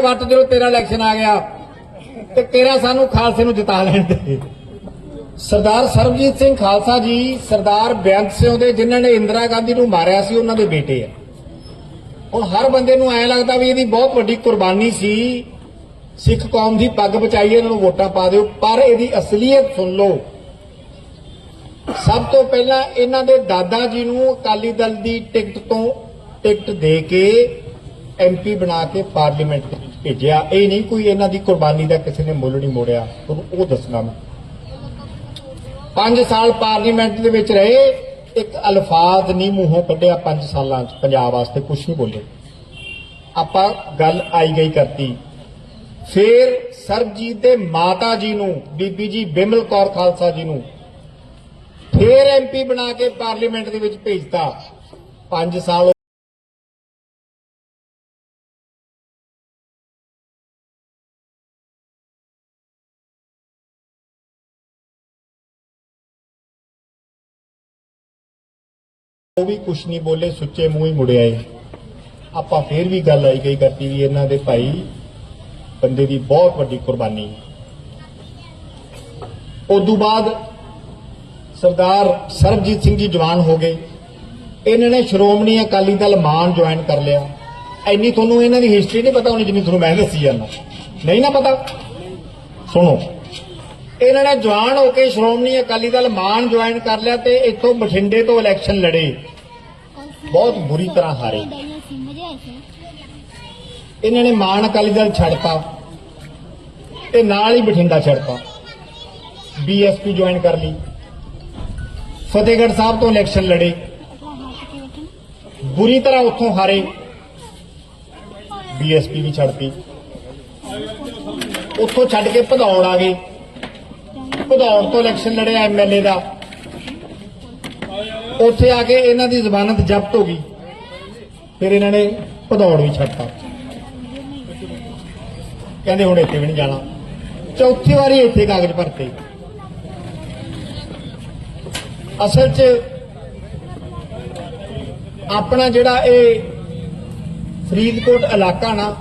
ਵੱਟ ਜਦੋਂ ਤੇਰਾ ਇਲੈਕਸ਼ਨ ਆ ਗਿਆ। ਤੇ ਤੇਰਾ ਸਾਨੂੰ ਖਾਲਸੇ ਨੂੰ ਜਿਤਾ ਲੈਣ ਦੇ। ਸਰਦਾਰ ਸਰਬਜੀਤ ਸਿੰਘ ਖਾਲਸਾ ਜੀ, ਸਰਦਾਰ ਬੇਅੰਤ ਸਿੰਘ ਦੇ, ਜਿਨ੍ਹਾਂ ਨੇ ਇੰਦਰਾ ਗਾਂਧੀ ਨੂੰ ਮਾਰਿਆ ਸੀ, ਉਹਨਾਂ ਦੇ ਬੇਟੇ ਆ। ਹੁਣ ਹਰ ਬੰਦੇ ਨੂੰ ਐ ਲੱਗਦਾ ਵੀ ਇਹਦੀ ਬਹੁਤ ਵੱਡੀ ਕੁਰਬਾਨੀ ਸੀ। ਸਿੱਖ ਕੌਮ ਦੀ ਪੱਗ ਬਚਾਈ, ਇਹਨਾਂ ਨੂੰ ਵੋਟਾਂ ਪਾ ਦਿਓ। ਪਰ ਇਹਦੀ ਅਸਲੀਅਤ ਸੁਣ ਲਓ। ਸਭ ਤੋਂ ਪਹਿਲਾਂ ਇਹਨਾਂ ਦੇ ਦਾਦਾ ਜੀ ਨੂੰ ਅਕਾਲੀ ਦਲ ਦੀ ਟਿਕਟ ਤੋਂ ਟਿਕਟ ਦੇ ਕੇ ਐਮਪੀ ਬਣਾ ਕੇ ਪਾਰਲੀਮੈਂਟ ਭੇਜਿਆ। ਇਹ ਨਹੀਂ ਕੋਈ ਇਹਨਾਂ ਦੀ ਕੁਰਬਾਨੀ ਦਾ ਕਿਸੇ ਨੇ ਮੁੱਲ ਨਹੀਂ ਮੋੜਿਆ। ਉਹ ਦੱਸਣਾ ਮੈਂ। 5 ਸਾਲ ਪਾਰਲੀਮੈਂਟ ਦੇ ਵਿੱਚ ਰਹੇ। ਇੱਕ ਅਲਫਾਜ਼ ਨਹੀਂ ਮੂੰਹੋਂ ਕੱਢਿਆ 5 ਸਾਲਾਂ ਚ। ਪੰਜਾਬ ਵਾਸਤੇ ਕੁਝ ਨਹੀਂ ਬੋਲੇ। ਆਪਾਂ ਗੱਲ ਆਈ ਗਈ ਕਰਤੀ। ਫਿਰ ਸਰਬਜੀਤ ਦੇ ਮਾਤਾ ਜੀ ਨੂੰ, ਬੀਬੀ ਜੀ ਬਿਮਲ ਕੌਰ ਖਾਲਸਾ ਜੀ ਨੂੰ ਫਿਰ ਐਮਪੀ ਬਣਾ ਕੇ ਪਾਰਲੀਮੈਂਟ ਦੇ ਵਿੱਚ ਭੇਜਤਾ। 5 ਸਾਲ ਉਹ ਵੀ ਕੁਛ ਨਹੀਂ ਬੋਲੇ, ਸੁੱਚੇ ਮੂੰਹ ਹੀ ਮੁੜਿਆ ਏ ਆਪਾਂ ਫੇਰ ਵੀ ਗੱਲ ਆਈ ਗਈ ਕਰਤੀ ਵੀ ਇਹਨਾਂ ਦੇ ਭਾਈ ਬੰਦੇ ਦੀ ਬਹੁਤ ਵੱਡੀ ਕੁਰਬਾਨੀ। ਉਦੋਂ ਬਾਅਦ ਸਰਦਾਰ ਸਰਬਜੀਤ ਸਿੰਘ ਜੀ ਜਵਾਨ ਹੋ ਗਏ। ਇਹਨਾਂ ਨੇ ਸ਼੍ਰੋਮਣੀ ਅਕਾਲੀ ਦਲ ਮਾਨ ਜੁਆਇਨ ਕਰ ਲਿਆ। ਐਨੀ ਤੁਹਾਨੂੰ ਇਹਨਾਂ ਦੀ ਹਿਸਟਰੀ ਨਹੀਂ ਪਤਾ ਹੋਣੀ ਜਿੰਨੀ ਤੁਹਾਨੂੰ ਮੈਂ ਦੱਸੀ ਜਾਂਦਾ ਨਹੀਂ ਨਾ ਪਤਾ? ਸੁਣੋ। ਇਹਨਾਂ ਨੇ ਜਵਾਨ ਹੋ ਕੇ ਸ਼੍ਰੋਮਣੀ ਅਕਾਲੀ ਦਲ ਮਾਨ ਜੁਆਇਨ ਕਰ ਲਿਆ ਤੇ ਇੱਥੋਂ ਬਠਿੰਡੇ ਤੋਂ ਇਲੈਕਸ਼ਨ ਲੜੇ। ਬਹੁਤ ਬੁਰੀ ਤਰ੍ਹਾਂ ਹਾਰੇ। ਇਹਨਾਂ ਨੇ ਮਾਨ ਅਕਾਲੀ ਦਲ ਛੱਡਤਾ ਤੇ ਨਾਲ ਹੀ ਬਠਿੰਡਾ ਛੱਡਤਾ। ਬੀਐਸਪੀ ਜੁਆਇਨ ਕਰ ਲਈ। ਫਤਿਹਗੜ੍ਹ ਸਾਹਿਬ ਤੋਂ ਇਲੈਕਸ਼ਨ ਲੜੇ। ਬੁਰੀ ਤਰ੍ਹਾਂ ਉੱਥੋਂ ਹਾਰੇ। ਬੀਐਸਪੀ ਵੀ ਛੱਡਤੀ। ਉੱਥੋਂ ਛੱਡ ਕੇ ਭਦੌੜ ਆ ਗਏ। ਭਦੌੜ ਤੋਂ ਇਲੈਕਸ਼ਨ ਲੜਿਆ ਐਮਐਲਏ ਦਾ। ਉੱਥੇ ਆ ਕੇ ਇਹਨਾਂ ਦੀ ਜ਼ਮਾਨਤ ਜ਼ਬਤ ਹੋ ਗਈ। ਫਿਰ ਇਹਨਾਂ ਨੇ ਭਦੌੜ ਵੀ ਛੱਡਤਾ। ਕਹਿੰਦੇ ਹੁਣ ਇੱਥੇ ਵੀ ਨਹੀਂ ਜਾਣਾ। ਚੌਥੀ ਵਾਰੀ ਇੱਥੇ ਕਾਗਜ਼ ਭਰਤੇ। ਅਸਲ 'ਚ ਆਪਣਾ ਜਿਹੜਾ ਇਹ ਫਰੀਦਕੋਟ ਇਲਾਕਾ ਨਾ,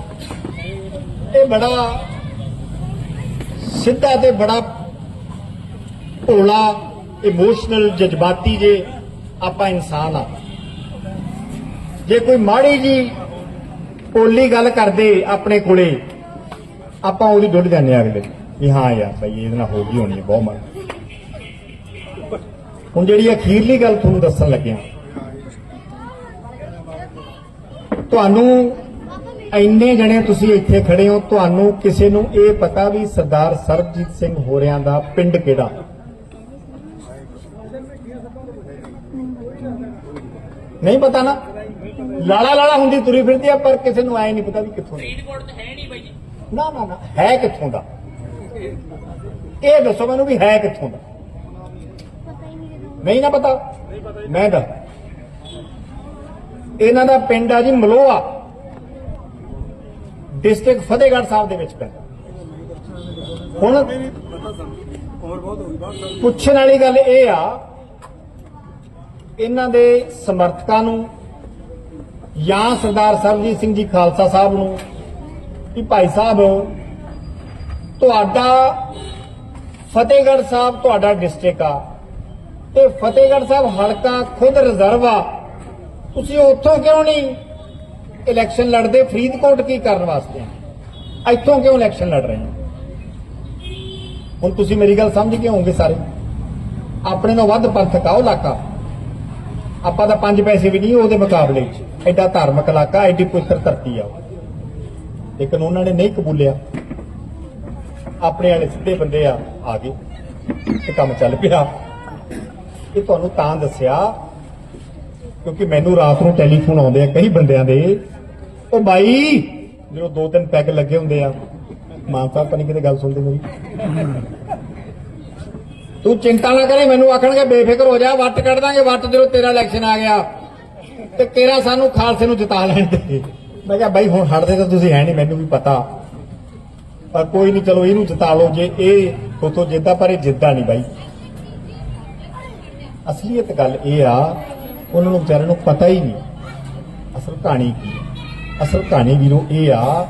ਇਹ ਬੜਾ ਸਿੱਧਾ ਤੇ ਬੜਾ ਭੋਲਾ ਇਮੋਸ਼ਨਲ ਜਜ਼ਬਾਤੀ ਜੇ ਆਪਾਂ ਇਨਸਾਨ ਆ। ਜੇ ਕੋਈ ਮਾੜੀ ਜੀ ਪੋਲੀ ਗੱਲ ਕਰਦੇ ਆਪਣੇ ਕੋਲੇ, ਆਪਾਂ ਉਹਦੀ ਡੁੱਲ ਜਾਂਦੇ ਆ ਅਗਲੇ ਵੀ ਹਾਂ ਯਾਰ ਭਾਈ ਇਹਦੇ ਨਾਲ ਹੋ ਗਈ ਹੋਣੀ ਹੈ, ਬਹੁਤ ਮਾੜੀ। ਹੁਣ ਜਿਹੜੀ ਅਖੀਰਲੀ ਗੱਲ ਤੁਹਾਨੂੰ ਦੱਸਣ ਲੱਗਿਆ, ਤੁਹਾਨੂੰ ਇੰਨੇ ਜਣੇ ਤੁਸੀਂ ਇੱਥੇ ਖੜੇ ਹੋ, ਤੁਹਾਨੂੰ ਕਿਸੇ ਨੂੰ ਇਹ ਪਤਾ ਵੀ ਸਰਦਾਰ ਸਰਬਜੀਤ ਸਿੰਘ ਹੋਰਿਆਂ ਦਾ ਪਿੰਡ ਕਿਹੜਾ? ਨਹੀਂ ਪਤਾ ਨਾ। ਲਾਲਾ ਲਾਲਾ ਹੁੰਦੀ ਤੁਰੀ ਫਿਰਦੀ ਆ ਪਰ ਕਿਸੇ ਨੂੰ ਐ ਨਹੀਂ ਪਤਾ ਵੀ ਕਿੱਥੋਂ ਦੀ। ਫਰੀਦਕੋਟ ਤਾਂ ਹੈ ਨਹੀਂ ਬਾਈ ਜੀ। ਨਾ ਨਾ ਨਾ ਹੈ ਕਿੱਥੋਂ ਦਾ? ਇਹ ਦੱਸੋ ਮੈਨੂੰ ਵੀ ਹੈ ਕਿੱਥੋਂ ਦਾ? ਨਹੀਂ ਨਾ ਪਤਾ। ਮੈਂ ਦੱਸ। ਇਹਨਾਂ ਦਾ ਪਿੰਡ ਆ ਜੀ ਮਲੋਆ ਡਿਸਟ੍ਰਿਕਟ ਫਤਿਹਗੜ੍ਹ ਸਾਹਿਬ ਦੇ ਵਿੱਚ ਪੈਂਦਾ। ਹੁਣ ਪੁੱਛਣ ਵਾਲੀ ਗੱਲ ਇਹ ਆ ਇਹਨਾਂ ਦੇ ਸਮਰਥਕਾਂ ਨੂੰ ਜਾਂ ਸਰਦਾਰ ਸਰਬਜੀਤ ਸਿੰਘ ਜੀ ਖਾਲਸਾ ਸਾਹਿਬ ਨੂੰ ਕਿ ਭਾਈ ਸਾਹਿਬ, ਤੁਹਾਡਾ ਫਤਿਹਗੜ੍ਹ ਸਾਹਿਬ ਤੁਹਾਡਾ ਡਿਸਟ੍ਰਿਕਟ ਆ। ਤੇ ਫਤਿਹਗੜ੍ਹ ਸਾਹਿਬ ਹਲਕਾ ਖੁਦ ਰਿਜ਼ਰਵ ਆ। ਤੁਸੀਂ ਉੱਥੋਂ ਕਿਉਂ ਨਹੀਂ ਇਲੈਕਸ਼ਨ ਲੜਦੇ? ਫਰੀਦਕੋਟ ਕੀ ਕਰਨ ਵਾਸਤੇ ਇੱਥੋਂ ਕਿਉਂ ਇਲੈਕਸ਼ਨ ਲੜ ਰਹੇ ਹੋ? ਹੁਣ ਤੁਸੀਂ ਮੇਰੀ ਗੱਲ ਸਮਝ ਗਏ ਹੋਵੋਗੇ ਸਾਰੇ। ਆਪਣੇ ਤੋਂ ਵੱਧ ਪੰਥਕ ਆ ਉਹ ਇਲਾਕਾ। ਆਪਾਂ ਤਾਂ ਪੰਜ ਪੈਸੇ ਵੀ ਨਹੀਂ, ਉਹਦੇ ਮੁਕਾਬਲੇ ਐਡਾ ਧਾਰਮਿਕ ਇਲਾਕਾ, ਐਡੀ ਪਵਿੱਤਰ ਧਰਤੀ ਆ। ਲੇਕਿਨ ਉਹਨਾਂ ਨੇ ਨਹੀਂ ਕਬੂਲਿਆ। ਆਪਣੇ ਵਾਲੇ ਸਿੱਧੇ ਬੰਦੇ ਆ ਆ ਗਏ। ਤੇ ਕੰਮ ਚੱਲ ਪਿਆ। ਇਹ ਤੁਹਾਨੂੰ ਤਾਂ ਦੱਸਿਆ, ਕਿਉਂਕਿ ਮੈਨੂੰ ਰਾਤ ਨੂੰ ਟੈਲੀਫੋਨ ਆਉਂਦੇ ਆ ਕਈ ਬੰਦਿਆਂ ਦੇ। ਉਹ ਬਾਈ, ਜਦੋਂ ਦੋ ਤਿੰਨ ਪੈਗ ਲੱਗੇ ਹੁੰਦੇ ਆ। ਮਾਂ ਸਾਹਿਬ ਪਨੀ ਕਿਤੇ ਗੱਲ ਸੁਣਦੇ ਮੇਰੀ। ਤੂੰ ਚਿੰਤਾ ਨਾ ਕਰੇ, ਮੈਨੂੰ ਆਖਣਗੇ, ਬੇਫਿਕਰ ਹੋ ਜਾ, ਵੱਟ ਕੱਢ ਦਾਂਗੇ, ਵੱਟ ਜਦੋਂ ਤੇਰਾ ਇਲੈਕਸ਼ਨ ਆ ਗਿਆ, ਤੇ ਤੇਰਾ ਸਾਨੂੰ ਖਾਲਸੇ ਨੂੰ ਜਿਤਾ ਲੈਣ ਦੇ। ਮੈਂ ਕਿਹਾ, ਬਾਈ ਹੁਣ ਹਟਦੇ ਤਾਂ ਤੁਸੀਂ ਹੈ ਨਹੀਂ, ਮੈਨੂੰ ਵੀ ਪਤਾ। ਪਰ ਕੋਈ ਨਹੀਂ, ਚਲੋ ਇਹਨੂੰ ਜਿਤਾ ਲਓ, ਜੇ ਇਹ ਉਥੋਂ ਜਿੱਦਾਂ ਪਰ ਇਹ ਜਿੱਦਾਂ ਨਹੀਂ ਬਾਈ। ਅਸਲੀਅਤ ਗੱਲ ਇਹ ਆ, ਉਹਨਾਂ ਨੂੰ ਵਿਚਾਰਿਆਂ ਨੂੰ ਪਤਾ ਹੀ ਨਹੀਂ, ਅਸਲ ਕਹਾਣੀ ਕੀ ਹੈ? ਅਸਲ ਕਹਾਣੀ ਵੀਰੋ ਇਹ ਆ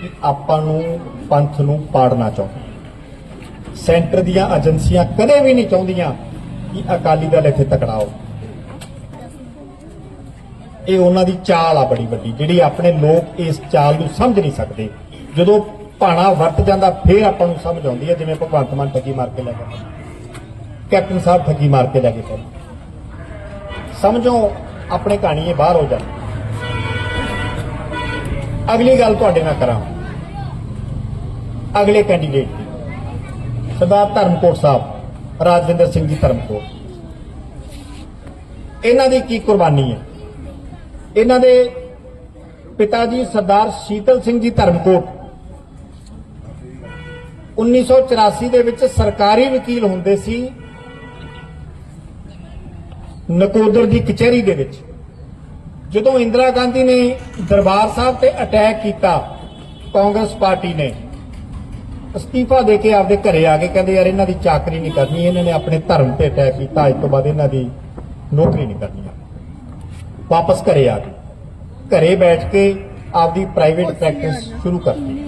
ਕਿ ਆਪਾਂ ਨੂੰ ਪੰਥ ਨੂੰ ਪਾੜਨਾ ਚਾਹੁੰਦੇ ਸੈਂਟਰ ਦੀਆਂ ਏਜੰਸੀਆਂ ਕਦੇ ਵੀ ਨਹੀਂ ਚਾਹੁੰਦੀਆਂ ਕਿ ਅਕਾਲੀ ਦਲ ਇੱਥੇ ਤਕੜਾਓ ਇਹ ਉਹਨਾਂ ਦੀ ਚਾਲ ਆ ਬੜੀ ਵੱਡੀ, ਜਿਹੜੀ ਆਪਣੇ ਲੋਕ ਇਸ ਚਾਲ ਨੂੰ ਸਮਝ ਨਹੀਂ ਸਕਦੇ। ਜਦੋਂ ਭਾਣਾ ਵਰਤ ਜਾਂਦਾ, ਫੇਰ ਆਪਾਂ ਨੂੰ ਸਮਝ ਆਉਂਦੀ ਹੈ, ਜਿਵੇਂ ਭਗਵੰਤ ਮਾਨ ਠੱਗੀ ਮਾਰ ਕੇ ਲੈ ਗਿਆ ਕੈਪਟਨ ਸਾਹਿਬ ਠੱਗੀ ਮਾਰ ਕੇ ਲੈ ਗਏ ਫਿਰ ਸਮਝੋ, ਆਪਣੇ ਕਹਾਣੀ ਬਾਹਰ ਹੋ ਜਾ ਅਗਲੀ ਗੱਲ ਤੁਹਾਡੇ ਨਾਲ ਕਰਾਂ। ਅਗਲੇ ਕੈਂਡੀਡੇਟ ਸਰਦਾਰ ਧਰਮਕੋਟ ਸਾਹਿਬ, ਰਾਜਵਿੰਦਰ ਸਿੰਘ ਜੀ ਧਰਮਕੋਟ। ਇਹਨਾਂ ਦੀ ਕੀ ਕੁਰਬਾਨੀ ਹੈ? ਇਹਨਾਂ ਦੇ ਪਿਤਾ ਜੀ ਸਰਦਾਰ ਸ਼ੀਤਲ ਸਿੰਘ ਜੀ ਧਰਮਕੋਟ 1984 ਦੇ ਵਿੱਚ ਸਰਕਾਰੀ ਵਕੀਲ ਹੁੰਦੇ ਸੀ ਨਕੋਦਰ ਦੀ ਕਚਹਿਰੀ ਦੇ ਵਿੱਚ। ਜਦੋਂ ਇੰਦਰਾ ਗਾਂਧੀ ਨੇ ਦਰਬਾਰ ਸਾਹਿਬ ਤੇ ਅਟੈਕ ਕੀਤਾ, ਕਾਂਗਰਸ ਪਾਰਟੀ ਨੇ ਅਸਤੀਫਾ ਦੇ ਕੇ ਆਪਦੇ ਘਰੇ ਆ ਕੇ ਕਹਿੰਦੇ ਯਾਰ ਇਹਨਾਂ ਦੀ ਚਾਕਰੀ ਨਹੀਂ ਕਰਨੀ ਇਹਨਾਂ ਨੇ ਆਪਣੇ ਧਰਮ ਤੇ ਅਟੈਕ ਕੀਤਾ ਅੱਜ ਤੋਂ ਬਾਅਦ ਇਹਨਾਂ ਦੀ ਨੌਕਰੀ ਨਹੀਂ ਕਰਨੀ ਵਾਪਸ ਘਰੇ ਆ ਗਏ। ਘਰੇ ਬੈਠ ਕੇ ਆਪਦੀ ਪ੍ਰਾਈਵੇਟ ਪ੍ਰੈਕਟਿਸ ਸ਼ੁਰੂ ਕਰਤੀ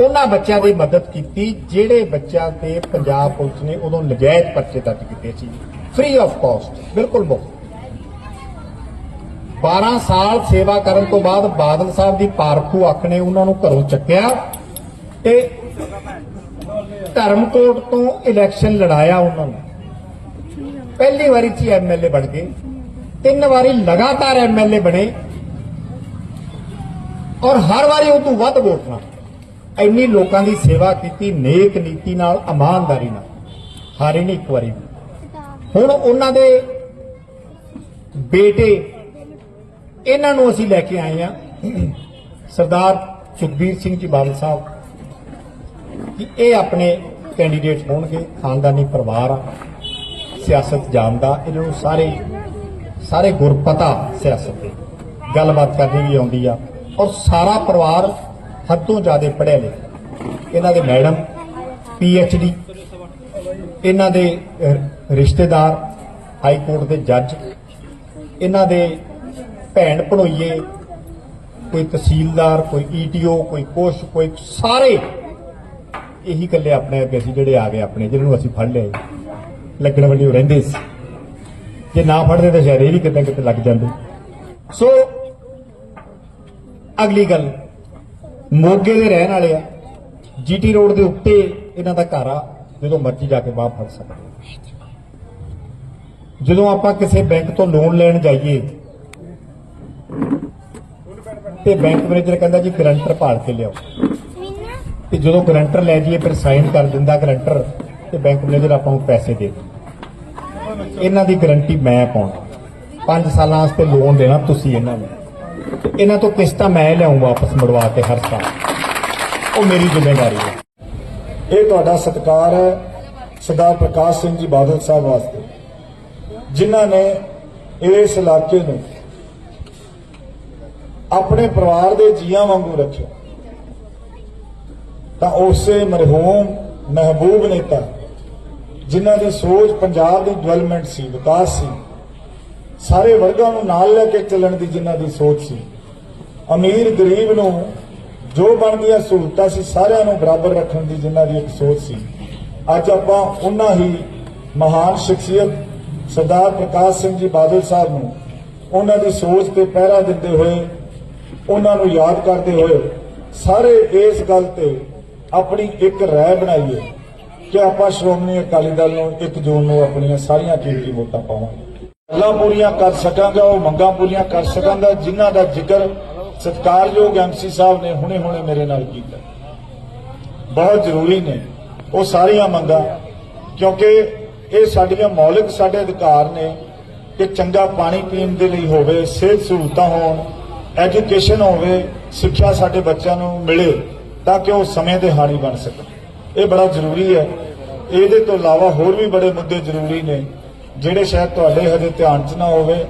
ਉਹਨਾਂ ਬੱਚਿਆਂ ਦੀ ਮਦਦ ਕੀਤੀ ਜਿਹੜੇ ਬੱਚਿਆਂ ਤੇ ਪੰਜਾਬ ਪੁਲਿਸ ਨੇ ਉਦੋਂ ਨਜਾਇਜ਼ ਪਰਚੇ ਦਰਜ ਕੀਤੇ ਸੀ। ਫ੍ਰੀ ਆਫ ਕਾਸਟ ਬਿਲਕੁਲ ਮੁਫਤ। 12 ਸਾਲ ਸੇਵਾ ਕਰਨ ਤੋਂ ਬਾਅਦ ਬਾਦਲ ਸਾਹਿਬ ਦੀ ਪਾਰਖੂ ਅੱਖ ਨੇ ਉਹਨਾਂ ਨੂੰ ਘਰੋਂ ਚੱਕਿਆ ਤੇ ਧਰਮਕੋਟ ਤੋਂ ਇਲੈਕਸ਼ਨ ਲੜਾਇਆ ਉਹਨਾਂ ਨੇ। ਪਹਿਲੀ ਵਾਰੀ ਚ ਐਮਐਲਏ ਬਣ ਗਏ। ਤਿੰਨ ਵਾਰੀ ਲਗਾਤਾਰ ਐਮਐਲਏ ਬਣੇ। ਔਰ ਹਰ ਵਾਰੀ ਉਹ ਤੋਂ ਵੱਧ ਵੋਟ ਨਾਲ ਇੰਨੀ ਲੋਕਾਂ ਦੀ ਸੇਵਾ ਕੀਤੀ, ਨੇਕ ਨੀਤੀ ਨਾਲ, ਇਮਾਨਦਾਰੀ ਨਾਲ। ਹਾਰੇ ਨਹੀਂ ਇੱਕ ਵਾਰੀ। ਹੁਣ ਉਹਨਾਂ ਦੇ ਬੇਟੇ, ਇਹਨਾਂ ਨੂੰ ਅਸੀਂ ਲੈ ਕੇ ਆਏ ਆ ਸਰਦਾਰ ਸੁਖਬੀਰ ਸਿੰਘ ਜੀ ਬਾਦਲ ਸਾਹਿਬ। ਕਿ ਇਹ ਆਪਣੇ ਕੈਂਡੀਡੇਟ ਹੋਣਗੇ, ਖਾਨਦਾਨੀ ਪਰਿਵਾਰ ਆ, ਸਿਆਸਤ ਜਾਣਦਾ ਇਹਨਾਂ ਨੂੰ ਸਾਰੇ ਸਾਰੇ ਗੁਰਪਤਾ ਸਿਆਸਤ ਦੇ ਗੱਲਬਾਤ ਕਰਨੀ ਵੀ ਆਉਂਦੀ ਆ। ਔਰ ਸਾਰਾ ਪਰਿਵਾਰ ਹੱਦੋਂ ਜ਼ਿਆਦਾ ਪੜ੍ਹਿਆ ਲਿਖਿਆ। ਇਹਨਾਂ ਦੇ ਮੈਡਮ ਪੀ ਐਚ ਡੀ ਇਹਨਾਂ ਦੇ ਰਿਸ਼ਤੇਦਾਰ, ਹਾਈ ਕੋਰਟ ਦੇ ਜੱਜ, ਇਹਨਾਂ ਦੇ ਭੈਣ ਭਣੋਈਏ, ਕੋਈ ਤਹਿਸੀਲਦਾਰ, ਕੋਈ ਈਟੀਓ ਕੋਈ ਕੁਛ, ਕੋਈ ਸਾਰੇ ਇਹੀ ਇਕੱਲੇ ਆਪਣੇ ਅੱਗੇ ਸੀ ਜਿਹੜੇ ਆ ਗਏ ਆਪਣੇ, ਜਿਹਨਾਂ ਨੂੰ ਅਸੀਂ ਫੜ ਲਏ ਲੱਗਣ ਵਾਲੀ ਉਹ ਰਹਿੰਦੇ ਸੀ। ਜੇ ਨਾ ਫੜਦੇ ਤਾਂ ਸ਼ਾਇਦ ਇਹ ਵੀ ਕਿਤੇ ਕਿਤੇ ਲੱਗ ਜਾਂਦੇ। ਸੋ ਅਗਲੀ ਗੱਲ, ਮੋਗੇ ਦੇ ਰਹਿਣ ਵਾਲੇ ਆ। ਜੀਟੀ ਰੋਡ ਦੇ ਉੱਤੇ ਇਹਨਾਂ ਦਾ ਘਰ ਆ, ਜਦੋਂ ਮਰਜ਼ੀ ਜਾ ਕੇ ਬਾਹਰ ਫੜ ਸਕਦੇ ਜਦੋਂ ਆਪਾਂ ਕਿਸੇ ਬੈਂਕ ਤੋਂ ਲੋਨ ਲੈਣ ਜਾਈਏ, ਤੇ ਬੈਂਕ ਮੈਨੇਜਰ ਕਹਿੰਦਾ ਜੀ ਗਰੰਟਰ ਭਾਲ ਕੇ ਲਿਆਓ। ਤੇ ਜਦੋਂ ਗਰੰਟਰ ਲੈ ਜਾਈਏ, ਫਿਰ ਸਾਈਨ ਕਰ ਦਿੰਦਾ ਗਰੰਟਰ ਤੇ ਬੈਂਕ ਮੈਨੇਜਰ ਆਪਾਂ ਨੂੰ ਪੈਸੇ ਦੇ ਇਹਨਾਂ ਦੀ ਗਰੰਟੀ ਮੈਂ ਪਾਉਣਾ। 5 ਸਾਲਾਂ ਵਾਸਤੇ ਲੋਨ ਦੇਣਾ ਤੁਸੀਂ ਇਹਨਾਂ ਨੂੰ। ਇਹਨਾਂ ਤੋਂ ਕਿਸ਼ਤਾਂ ਮੈਂ ਲਿਆਉਂ ਵਾਪਸ ਮੜਵਾ ਕੇ ਹਰ ਸਾਲ। ਉਹ ਮੇਰੀ ਜ਼ਿੰਮੇਵਾਰੀ ਹੈ। ਇਹ ਤੁਹਾਡਾ ਸਤਿਕਾਰ ਹੈ, ਸਰਦਾਰ ਪ੍ਰਕਾਸ਼ ਸਿੰਘ ਜੀ ਬਾਦਲ ਸਾਹਿਬ ਵਾਸਤੇ। ਜਿਨ੍ਹਾਂ ਨੇ ਇਸ ਇਲਾਕੇ ਨੂੰ ਆਪਣੇ ਪਰਿਵਾਰ ਦੇ ਜੀਆਂ ਵਾਂਗੂ ਰੱਖਿਆ। ਤਾਂ ਉਸੇ ਮਰਹੂਮ ਮਹਿਬੂਬ ਨੇਤਾ ਜਿਨ੍ਹਾਂ ਦੀ ਸੋਚ ਪੰਜਾਬ ਦੀ ਡਿਵੈਲਪਮੈਂਟ ਸੀ, ਵਿਕਾਸ ਸੀ, ਸਾਰੇ ਵਰਗਾਂ ਨੂੰ ਨਾਲ ਲੈ ਕੇ ਚੱਲਣ ਦੀ ਜਿਨ੍ਹਾਂ ਦੀ ਸੋਚ ਸੀ, ਅਮੀਰ ਗਰੀਬ ਨੂੰ ਜੋ ਬਣਦੀਆਂ ਸਹੂਲਤਾਂ ਸੀ, ਸਾਰਿਆਂ ਨੂੰ ਬਰਾਬਰ ਰੱਖਣ ਦੀ ਜਿਨ੍ਹਾਂ ਦੀ ਇੱਕ ਸੋਚ ਸੀ। ਅੱਜ ਆਪਾਂ ਉਹਨਾਂ ਹੀ ਮਹਾਨ ਸ਼ਖਸੀਅਤ ਸਰਦਾਰ ਪ੍ਰਕਾਸ਼ ਸਿੰਘ ਜੀ ਬਾਦਲ ਸਾਹਿਬ ਨੂੰ ਉਹਨਾਂ ਦੀ ਸੋਚ ਤੇ ਪਹਿਰਾ ਦਿੰਦੇ ਹੋਏ ਉਹਨਾਂ ਨੂੰ ਯਾਦ ਕਰਦੇ ਹੋਏ ਸਾਰੇ ਇਸ ਗੱਲ ਤੇ ਆਪਣੀ ਇੱਕ ਰਾਏ ਬਣਾਈਏ ਕਿ ਆਪਾਂ ਸ਼੍ਰੋਮਣੀ ਅਕਾਲੀ ਦਲ ਨੂੰ 1 ਜੂਨ ਨੂੰ ਆਪਣੀਆਂ ਸਾਰੀਆਂ ਕੀਮਤੀ ਵੋਟਾਂ ਪਾਵਾਂਗੇ। ਗੱਲਾਂ ਪੂਰੀਆਂ ਕਰ ਸਕਾਂਗਾ, ਉਹ ਮੰਗਾਂ ਪੂਰੀਆਂ ਕਰ ਸਕਾਂਗਾ, ਜਿਨ੍ਹਾਂ ਦਾ ਜ਼ਿਕਰ ਸਤਿਕਾਰਯੋਗ ਐਮਸੀ ਸਾਹਿਬ ਨੇ ਹੁਣੇ-ਹੁਣੇ ਮੇਰੇ ਨਾਲ ਕੀਤਾ। ਬਹੁਤ ਜ਼ਰੂਰੀ ਨੇ ਉਹ ਸਾਰੀਆਂ ਮੰਗਾਂ, ਕਿਉਂਕਿ ਇਹ ਸਾਡੀਆਂ ਮੌਲਿਕ ਸਾਡੇ ਅਧਿਕਾਰ ਨੇ ਕਿ ਚੰਗਾ ਪਾਣੀ ਪੀਣ ਦੇ ਲਈ ਹੋਵੇ, ਸਿਹਤ ਸਹੂਲਤਾਂ ਹੋਣ, ਐਜੂਕੇਸ਼ਨ ਹੋਵੇ, ਸਿੱਖਿਆ ਸਾਡੇ ਬੱਚਿਆਂ ਨੂੰ ਮਿਲੇ। ਤਾਂ ਕਿ ਉਹ ਸਮੇਂ ਦੇ ਹਾਣੀ ਬਣ ਸਕਣ ਇਹ ਬੜਾ ਜ਼ਰੂਰੀ ਹੈ। ਇਹਦੇ ਤੋਂ ਇਲਾਵਾ ਹੋਰ ਵੀ ਬੜੇ ਮੁੱਦੇ ਜ਼ਰੂਰੀ ਨੇ, ਜਿਹੜੇ ਸ਼ਾਇਦ ਤੁਹਾਡੇ ਹਜੇ ਧਿਆਨ 'ਚ ਨਾ ਹੋਵੇ।